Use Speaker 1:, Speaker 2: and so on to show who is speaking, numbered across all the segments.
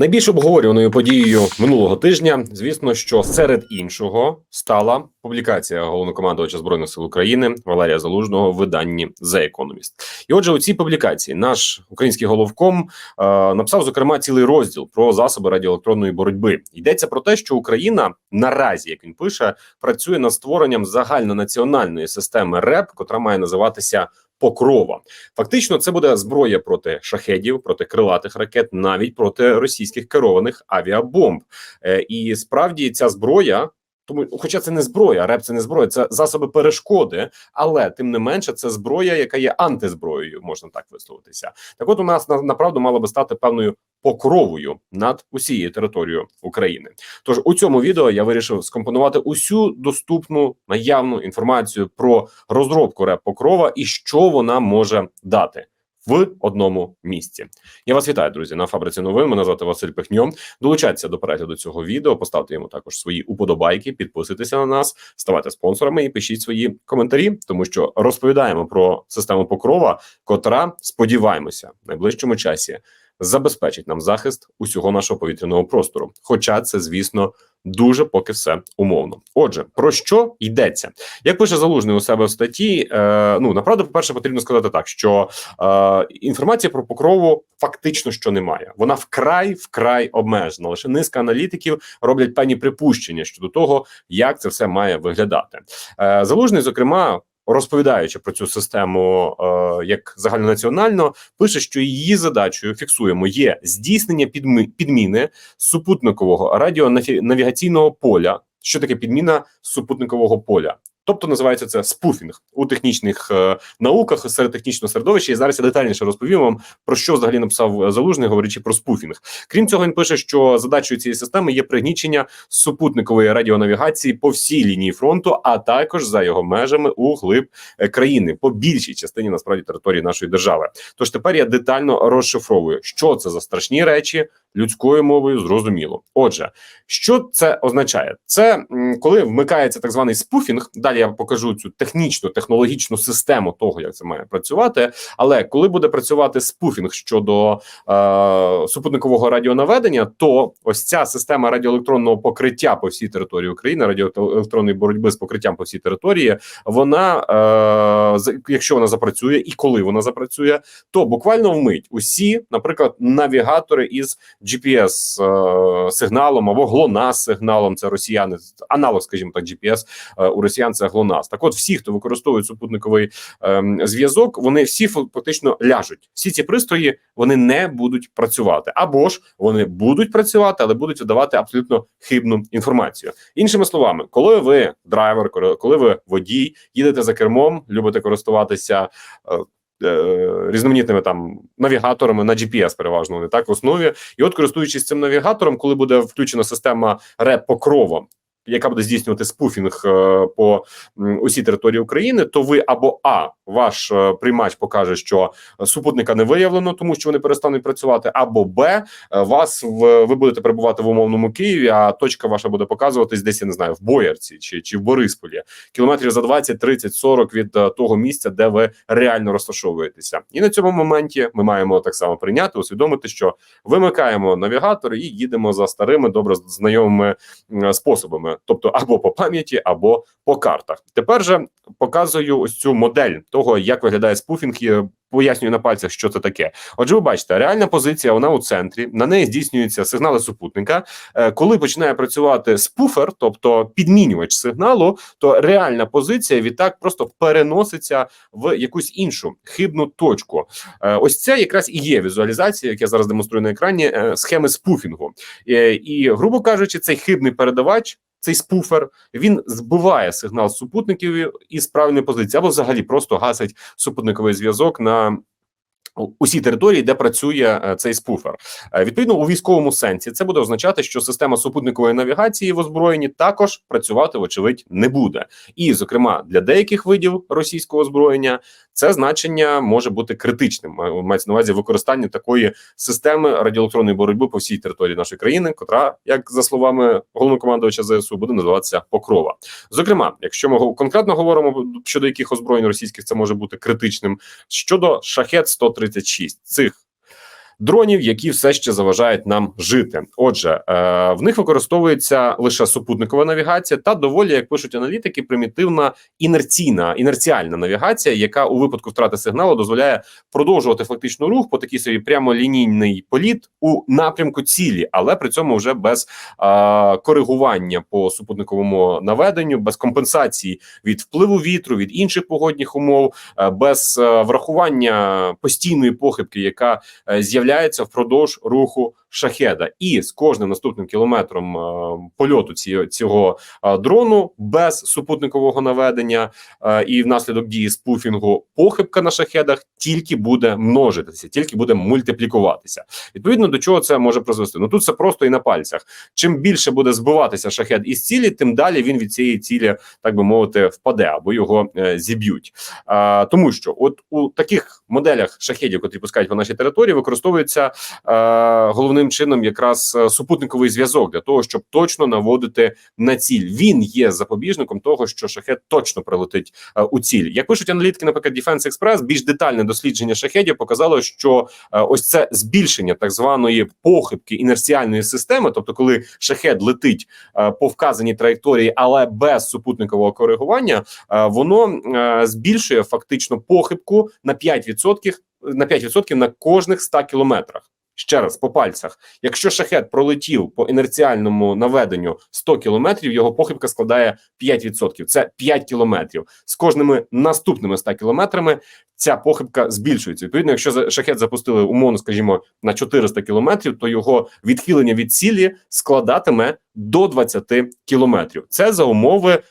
Speaker 1: Найбільш обговорюваною подією минулого тижня, звісно, що серед іншого стала публікація головнокомандувача збройних сил України Валерія Залужного в виданні The Economist. І отже, у цій публікації наш український головком е, написав зокрема цілий розділ про засоби радіоелектронної боротьби. Йдеться про те, що Україна наразі, як він пише, працює над створенням загальнонаціональної системи РЕП, котра має називатися Покрова. Фактично, це буде зброя проти шахедів, проти крилатих ракет, навіть проти російських керованих авіабомб. Е, і справді ця зброя. Тому, хоча це не зброя, реп це не зброя, це засоби перешкоди, але тим не менше, це зброя, яка є антизброєю, можна так висловитися. Так, от у нас на направду мало би стати певною покровою над усією територією України. Тож у цьому відео я вирішив скомпонувати усю доступну наявну інформацію про розробку реп покрова і що вона може дати. В одному місці я вас вітаю, друзі, на фабриці новин. Мене звати Василь Пихньо. Долучайтеся до перегляду цього відео, поставте йому також свої уподобайки, підписуйтеся на нас, ставайте спонсорами і пишіть свої коментарі, тому що розповідаємо про систему покрова, котра сподіваємося в найближчому часі забезпечить нам захист усього нашого повітряного простору. Хоча це, звісно, дуже поки все умовно. Отже, про що йдеться? Як пише залужний у себе в статті, е, ну направду, по перше, потрібно сказати так, що е, інформація про покрову фактично що немає. Вона вкрай вкрай обмежена. Лише низка аналітиків роблять певні припущення щодо того, як це все має виглядати. Е, залужний, зокрема розповідаючи про цю систему е, як загальнонаціонально, пише, що її задачею фіксуємо є здійснення підми, підміни супутникового радіонавігаційного поля. Що таке підміна супутникового поля? Тобто називається це спуфінг у технічних е, науках серед технічного середовища. І зараз я детальніше розповім вам про що взагалі написав залужний, говорячи про спуфінг. Крім цього, він пише, що задачею цієї системи є пригнічення супутникової радіонавігації по всій лінії фронту, а також за його межами у глиб е, країни по більшій частині насправді території нашої держави. Тож тепер я детально розшифровую, що це за страшні речі людською мовою. Зрозуміло. Отже, що це означає? Це коли вмикається так званий спуфінг. Далі я покажу цю технічну технологічну систему того, як це має працювати. Але коли буде працювати спуфінг щодо е, супутникового радіонаведення, то ось ця система радіоелектронного покриття по всій території України, радіоелектронної боротьби з покриттям по всій території, вона е, якщо вона запрацює і коли вона запрацює, то буквально вмить усі, наприклад, навігатори із GPS е, або глонас сигналом. Це росіяни аналог, скажімо так, GPS е, у росіян це глонас. Так, от всі, хто використовує супутниковий ем, зв'язок, вони всі фактично ляжуть. Всі ці пристрої вони не будуть працювати, або ж вони будуть працювати, але будуть видавати абсолютно хибну інформацію. Іншими словами, коли ви драйвер, коли ви водій, їдете за кермом, любите користуватися. Е, Е, різноманітними там навігаторами на GPS переважно вони так в основі, і от користуючись цим навігатором, коли буде включена система РЕП покрова, яка буде здійснювати спуфінг е, по усій території України, то ви або а ваш е, приймач покаже, що супутника не виявлено, тому що вони перестануть працювати, або б е, вас в ви будете перебувати в умовному Києві. А точка ваша буде показуватись десь я не знаю в Боярці чи чи в Борисполі, кілометрів за 20, 30, 40 від того місця, де ви реально розташовуєтеся. І на цьому моменті ми маємо так само прийняти, усвідомити, що вимикаємо навігатор і їдемо за старими добре знайомими способами тобто або по пам'яті, або по картах. Тепер же показую ось цю модель того, як виглядає спуфінг. Пояснюю на пальцях, що це таке. Отже, ви бачите, реальна позиція вона у центрі. На неї здійснюються сигнали супутника. Е, коли починає працювати спуфер, тобто підмінювач сигналу, то реальна позиція відтак просто переноситься в якусь іншу хибну точку. Е, ось це якраз і є візуалізація, як я зараз демонструю на екрані е, схеми спуфінгу. І, грубо кажучи, цей хибний передавач цей спуфер він збиває сигнал супутників із правильної позиції або взагалі просто гасить супутниковий зв'язок на Um, Усі території, де працює е, цей спуфер, е, відповідно у військовому сенсі, це буде означати, що система супутникової навігації в озброєнні також працювати, вочевидь, не буде. І, зокрема, для деяких видів російського озброєння це значення може бути критичним. Мається на увазі використання такої системи радіоелектронної боротьби по всій території нашої країни, котра, як за словами головнокомандувача ЗСУ, буде називатися Покрова. Зокрема, якщо ми конкретно говоримо щодо яких озброєнь російських це може бути критичним щодо шахет 130 36 цих дронів, які все ще заважають нам жити. Отже, е, в них використовується лише супутникова навігація та доволі, як пишуть аналітики, примітивна інерційна інерціальна навігація, яка у випадку втрати сигналу дозволяє продовжувати фактично рух по такій собі прямолінійний політ у напрямку цілі, але при цьому вже без е, коригування по супутниковому наведенню, без компенсації від впливу вітру, від інших погодних умов, е, без врахування постійної похибки, яка е, з'являється впродовж руху шахеда, і з кожним наступним кілометром е, польоту цього е, дрону без супутникового наведення е, і внаслідок дії спуфінгу похибка на шахедах тільки буде множитися, тільки буде мультиплікуватися. Відповідно до чого це може призвести. Ну тут це просто і на пальцях. Чим більше буде збиватися шахед із цілі, тим далі він від цієї цілі, так би мовити, впаде або його зіб'ють. Тому що от у таких моделях шахедів, котрі пускають по нашій території, використовується е, головним чином якраз е, супутниковий зв'язок для того, щоб точно наводити на ціль. Він є запобіжником того, що шахет точно прилетить е, у ціль. Як пишуть аналітики, наприклад, Defense Express, більш детальне дослідження шахедів показало, що е, ось це збільшення так званої похибки інерціальної системи, тобто, коли шахет летить по вказаній траєкторії, але без супутникового коригування, воно збільшує фактично похибку на 5% на 5% на кожних 100 кілометрах. Ще раз по пальцях. Якщо шахет пролетів по інерціальному наведенню 100 кілометрів, його похибка складає 5%. Це 5 кілометрів. З кожними наступними 100 кілометрами ця похибка збільшується. Відповідно, якщо шахет запустили умовно, скажімо, на 400 кілометрів, то його відхилення від цілі складатиме до 20 кілометрів. Це за умови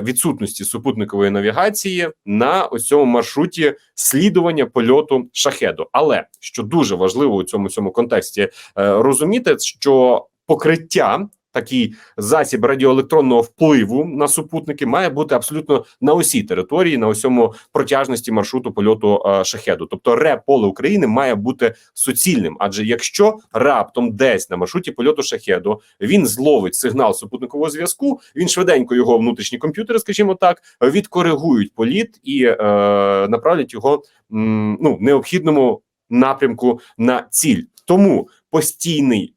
Speaker 1: відсутності супутникової навігації на ось цьому маршруті слідування польоту шахеду. Але що дуже важливо у цьому цьому контексті е, розуміти, що покриття. Такий засіб радіоелектронного впливу на супутники має бути абсолютно на усій території, на усьому протяжності маршруту польоту е, шахеду. Тобто, ре поле України має бути суцільним. Адже якщо раптом десь на маршруті польоту шахеду він зловить сигнал супутникового зв'язку, він швиденько його внутрішні комп'ютери, скажімо так, відкоригують політ і е, направлять його м, ну необхідному напрямку на ціль. Тому постійний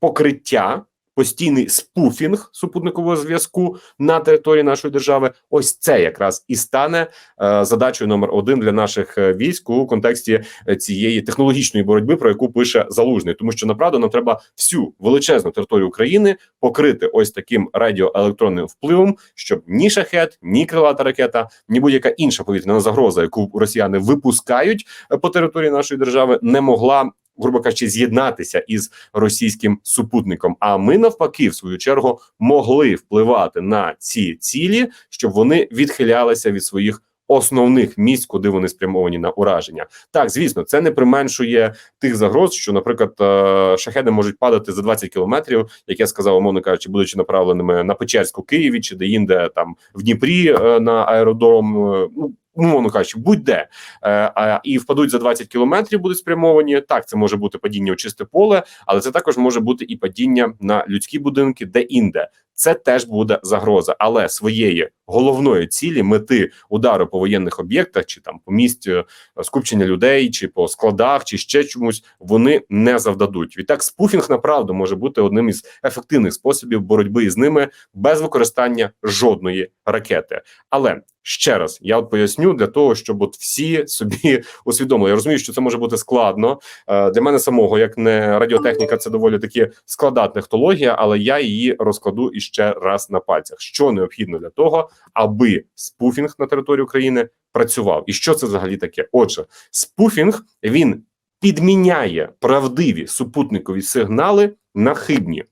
Speaker 1: покриття. Постійний спуфінг супутникового зв'язку на території нашої держави. Ось це якраз і стане е, задачою номер один для наших е, військ у контексті е, цієї технологічної боротьби, про яку пише залужний, тому що направду нам треба всю величезну територію України покрити ось таким радіоелектронним впливом, щоб ні шахет, ні крилата ракета, ні будь-яка інша повітряна загроза, яку росіяни випускають е, по території нашої держави, не могла. Грубо кажучи, з'єднатися із російським супутником. А ми навпаки, в свою чергу, могли впливати на ці цілі, щоб вони відхилялися від своїх основних місць, куди вони спрямовані на ураження. Так, звісно, це не применшує тих загроз, що, наприклад, е, шахеди можуть падати за 20 кілометрів, як я сказав, умовно кажучи, будучи направленими на Печерську Києві чи де-інде там в Дніпрі е, на аеродром. е, Ну умовно кажучи, будь-де е, і впадуть за 20 кілометрів, будуть спрямовані. Так, це може бути падіння у чисте поле, але це також може бути і падіння на людські будинки, де інде. Це теж буде загроза, але своєї головної цілі мети удару по воєнних об'єктах, чи там по місці е, скупчення людей, чи по складах, чи ще чомусь вони не завдадуть. Відтак, спуфінг направду може бути одним із ефективних способів боротьби з ними без використання жодної ракети. Але ще раз я от поясню для того, щоб от всі собі усвідомили. Я розумію, що це може бути складно Е, для мене самого, як не радіотехніка, це доволі таки складна технологія, але я її розкладу іще раз на пальцях. Що необхідно для того, аби спуфінг на території України працював, і що це взагалі таке? Отже, спуфінг він підміняє правдиві супутникові сигнали на хибні.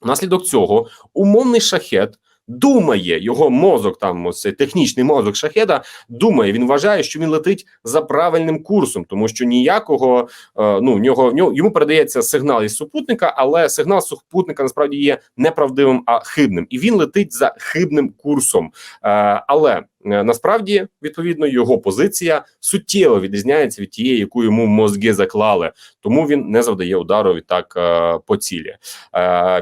Speaker 1: Внаслідок цього умовний шахет думає його мозок, там ось технічний мозок шахеда, думає. Він вважає, що він летить за правильним курсом, тому що ніякого е, ну в нього йому передається сигнал із супутника, але сигнал супутника насправді є неправдивим, а хибним, і він летить за хибним курсом. Е, але е, насправді відповідно його позиція суттєво відрізняється від тієї, яку йому мозги заклали, тому він не завдає удару відтак е, по цілі.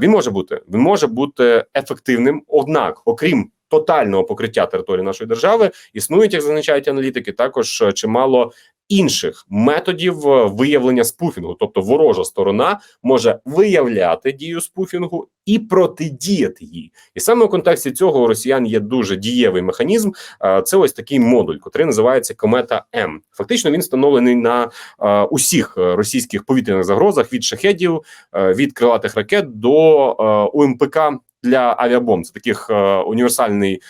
Speaker 1: Він може бути він може бути ефективним, однак, окрім тотального покриття території нашої держави існують, як зазначають аналітики, також е, чимало інших методів е, виявлення спуфінгу, тобто ворожа сторона може виявляти дію спуфінгу і протидіяти їй. І саме в контексті цього у росіян є дуже дієвий механізм. Е, Це ось такий модуль, який називається комета М. Фактично він встановлений на усіх російських повітряних загрозах від шахедів, від крилатих ракет до УМПК. Для авіабомб це таких е, універсальний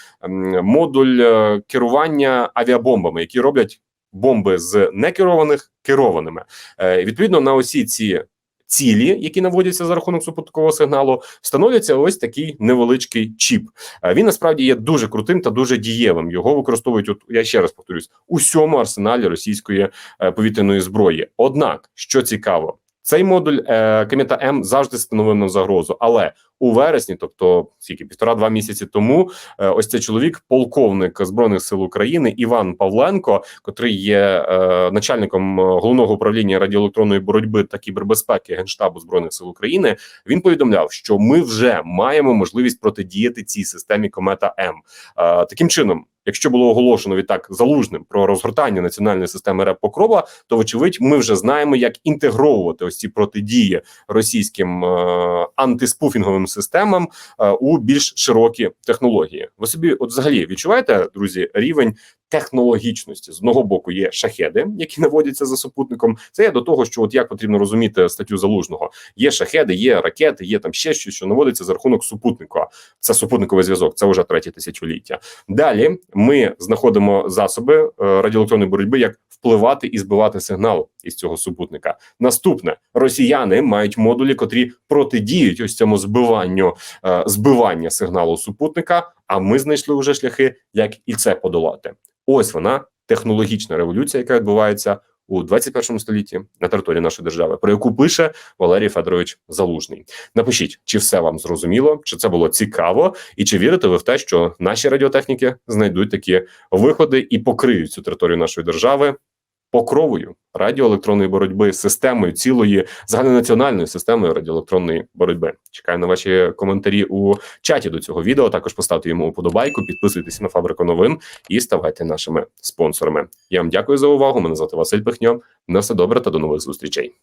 Speaker 1: модуль е, керування авіабомбами, які роблять бомби з некерованих керованими. Е, відповідно на усі ці цілі, які наводяться за рахунок супутникового сигналу, встановлюється ось такий невеличкий чіп. Він насправді є дуже крутим та дуже дієвим. Його використовують, от я ще раз повторюсь, у всьому арсеналі російської повітряної зброї. Однак, що цікаво, цей модуль е, Комета М завжди становив нам загрозу, але у вересні, тобто скільки півтора-два місяці тому, е, ось цей чоловік, полковник збройних сил України Іван Павленко, котрий є е, начальником е, головного управління радіоелектронної боротьби та кібербезпеки генштабу збройних сил України. Він повідомляв, що ми вже маємо можливість протидіяти цій системі Комета М. Е, таким чином. Якщо було оголошено відтак залужним про розгортання національної системи РЕП Покрова, то вочевидь ми вже знаємо, як інтегровувати ось ці протидії російським е, антиспуфінговим системам е, у більш широкі технології. Ви собі, от взагалі, відчуваєте, друзі, рівень технологічності з одного боку є шахеди, які наводяться за супутником. Це є до того, що от як потрібно розуміти статтю залужного. Є шахеди, є ракети, є там ще щось, що наводиться за рахунок супутника. Це супутниковий зв'язок, це вже третє тисячоліття. Далі ми знаходимо засоби е, радіоелектронної боротьби, як впливати і збивати сигнал із цього супутника. Наступне росіяни мають модулі, котрі протидіють ось цьому збиванню е, збивання сигналу супутника. А ми знайшли вже шляхи, як і це подолати. Ось вона технологічна революція, яка відбувається у 21 столітті на території нашої держави, про яку пише Валерій Федорович Залужний. Напишіть, чи все вам зрозуміло, чи це було цікаво, і чи вірите ви в те, що наші радіотехніки знайдуть такі виходи і покриють цю територію нашої держави покровою радіоелектронної боротьби, системою цілої загальнонаціональної системою радіоелектронної боротьби. Чекаю на ваші коментарі у чаті до цього відео. Також поставте йому вподобайку, підписуйтесь на фабрику новин і ставайте нашими спонсорами. Я вам дякую за увагу. Мене звати Василь Пихньо. На все добре та до нових зустрічей.